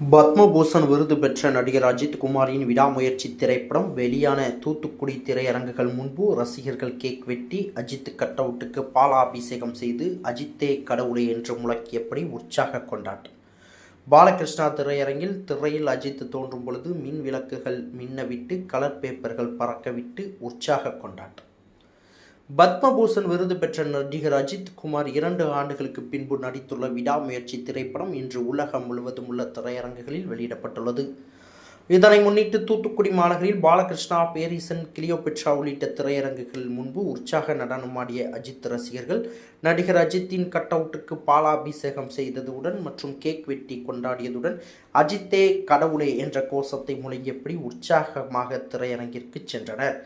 பத்மபூஷன் விருது பெற்ற நடிகர் அஜித் குமாரின் விடாமுயற்சி திரைப்படம் வெளியான தூத்துக்குடி திரையரங்குகள் முன்பு ரசிகர்கள் கேக் வெட்டி அஜித் கட் அவுட்டுக்கு பாலாபிஷேகம் செய்து அஜித்தே கடவுளே என்று முழக்கியபடி உற்சாக கொண்டாட்டம். பாலகிருஷ்ணா திரையரங்கில் திரையில் அஜித் தோன்றும் பொழுது மின் விளக்குகள் மின்னவிட்டு கலர் பேப்பர்கள் பறக்கவிட்டு உற்சாக கொண்டாட்டம். பத்மபூஷன் விருது பெற்ற நடிகர் அஜித் குமார் இரண்டு ஆண்டுகளுக்கு பின்பு நடித்துள்ள விடாமுயற்சி திரைப்படம் இன்று உலகம் முழுவதும் உள்ள திரையரங்குகளில் வெளியிடப்பட்டுள்ளது. இதனை முன்னிட்டு தூத்துக்குடி மாநகரில் பாலகிருஷ்ணா பேரிசன் கிளியோபெட்ரா உள்ளிட்ட திரையரங்குகள் முன்பு உற்சாக நடனமாடிய அஜித் ரசிகர்கள் நடிகர் அஜித்தின் கட் அவுட்டுக்கு பாலாபிஷேகம் செய்ததுடன் மற்றும் கேக் வெட்டி கொண்டாடியதுடன் அஜித்தே கடவுளே என்ற கோஷத்தை முழங்கியபடி உற்சாகமாக திரையரங்கிற்கு சென்றனர்.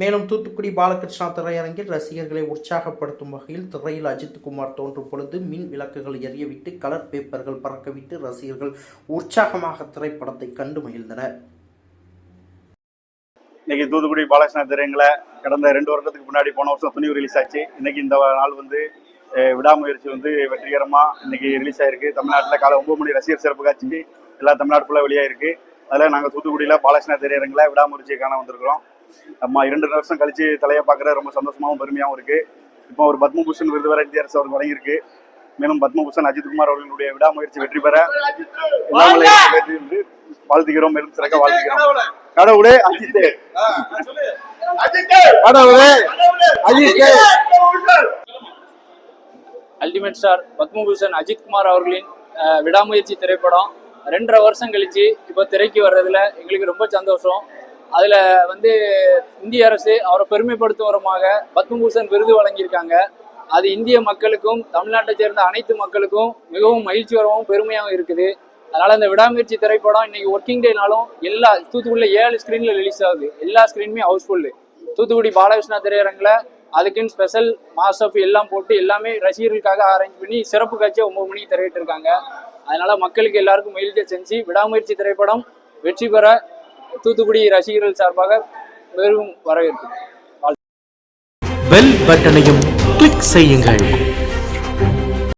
மேலும் தூத்துக்குடி பாலகிருஷ்ணா திரையரங்கில் ரசிகர்களை உற்சாகப்படுத்தும் வகையில் திரையில் அஜித்குமார் தோன்றும் பொழுது மின் விளக்குகள் எரியவிட்டு கலர் பேப்பர்கள் பறக்கவிட்டு ரசிகர்கள் உற்சாகமாக திரைப்படத்தை கண்டு மகிழ்ந்தனர். இன்னைக்கு தூத்துக்குடி பாலகிருஷ்ணா திரையங்களை கடந்த ரெண்டு வருடத்துக்கு முன்னாடி போன வருஷம் துணிவு ரிலீஸ் ஆச்சு. இன்னைக்கு இந்த நாள் வந்து விடாமுயற்சி வந்து வெற்றிகரமா இன்னைக்கு ரிலீஸ் ஆயிருக்கு. தமிழ்நாட்டில் காலை ஒன்பது மணி ரசிகர் சிறப்பு காட்சி எல்லா தமிழ்நாடு ஃபுல்லாக வெளியாயிருக்கு. அதில் நாங்கள் தூத்துக்குடியில் பாலகிருஷ்ணா திரையரங்கில் விடாமுயற்சியை காண வந்திருக்கிறோம். நம்ம இரண்டு வருஷம் கழிச்சு தலையை பார்க்குற ரொம்ப சந்தோஷமாகவும் பெருமையாகவும் இருக்கு. இப்போ ஒரு பத்மபூஷன் விருது வர இந்திய அரசு அவருக்கு வழங்கியிருக்கு. மேலும் பத்மபூஷன் அஜித்குமார் அவர்களுடைய விடாமுயற்சி வெற்றி பெற வாழ்த்துகிறோம். மேலும் சிறக்க வாழ்த்துகிறோம். கடவுளே! அஜித்தே! கடவுளே அஜித்தே! அல்டிமேட் ஸ்டார் பத்மபூஷன் அஜித்குமார் அவர்களின் விடாமுயற்சி திரைப்படம். ரெண்டரை வருஷம் கழிச்சு இப்போ திரைக்கு வர்றதுல எங்களுக்கு ரொம்ப சந்தோஷம். அதில் வந்து இந்திய அரசு அவரை பெருமைப்படுத்தும் விதமாக பத்மபூஷன் விருது வழங்கியிருக்காங்க. அது இந்திய மக்களுக்கும் தமிழ்நாட்டை சேர்ந்த அனைத்து மக்களுக்கும் மிகவும் மகிழ்ச்சிகரமாகவும் பெருமையாகவும் இருக்குது. அதனால் இந்த விடாமுயற்சி திரைப்படம் இன்னைக்கு ஒர்க்கிங் டேனாலும் எல்லா தூத்துக்குடியில் ஏழு ஸ்க்ரீனில் ரிலீஸ் ஆகுது. எல்லா ஸ்க்ரீனுமே ஹவுஸ்ஃபுல்லு தூத்துக்குடி பாலகிருஷ்ணா திரையரங்கில் அதுக்குன்னு ஸ்பெஷல் மாஸ்டப் எல்லாம் போட்டு எல்லாமே ரசிகர்களுக்காக அரேஞ்ச் பண்ணி சிறப்பு காட்சியை ஒம்பது மணிக்கு திரையிட்டு இருக்காங்க அதனால மக்களுக்கு எல்லாருக்கும் மகிழ்ச்சியை செஞ்சு விடாமுயற்சி திரைப்படம் வெற்றி பெற தூத்துக்குடி ரசிகர்கள் சார்பாக பெரும் வரவேற்பு. பெல் பட்டனையும் கிளிக் செய்யுங்கள்.